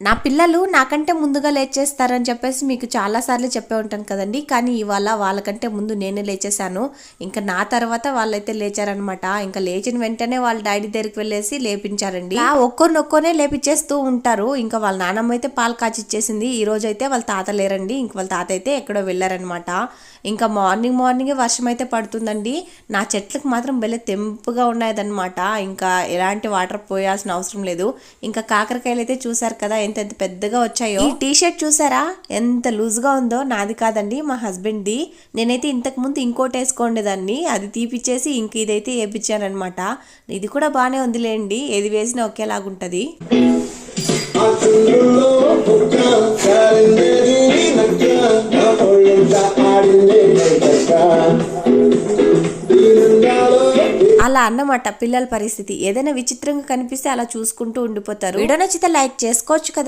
నా పిల్లలు నాకంటే ముందుగా లేచేస్తారని చెప్పేసి మీకు చాలాసార్లు చెప్పే ఉంటాను కదండి. కానీ ఇవాళ వాళ్ళకంటే ముందు నేనే లేచేశాను. ఇంకా నా తర్వాత వాళ్ళైతే లేచారనమాట ఇంకా లేచిన వెంటనే వాళ్ళ డాడీ దగ్గరికి వెళ్ళేసి లేపించారండి. ఆ ఒక్కొరిని లేపించేస్తూ ఉంటారు. ఇంకా వాళ్ళ నాన్నమ్మ అయితే పాలు కాచిచ్చేసింది. ఈ రోజు అయితే వాళ్ళ తాత లేరండి. ఇంక వాళ్ళ తాత అయితే ఎక్కడో వెళ్ళారనమాట ఇంకా మార్నింగ్ మార్నింగే వర్షం అయితే పడుతుందండి. నా చెట్లకు మాత్రం భలే తెంపుగా ఉన్నాయన్నమాట ఇంకా ఎలాంటి వాటర్ పోయాల్సిన అవసరం లేదు. ఇంకా కాకరకాయలు అయితే చూసారు కదా ఎంత ఎంత పెద్దగా వచ్చాయో. ఈ టీ షర్ట్ చూసారా? ఎంత లూజ్గా ఉందో. నాది కాదండి మా హస్బెండ్ది. నేనైతే ఇంతకు ముందు ఇంకోటి వేసుకోండేదాన్ని అది తీపిచ్చేసి ఇంక ఇదైతే వేపించాను అనమాట ఇది కూడా బాగానే ఉందిలేండి. ఏది వేసినా ఒకేలాగుంటుంది. అలా అన్నమాట పిల్లల పరిస్థితి. ఏదైనా విచిత్రంగా కనిపిస్తే అలా చూసుకుంటూ ఉండిపోతారు. వీడియో నచ్చితే లైక్ చేసుకోవచ్చు కదా.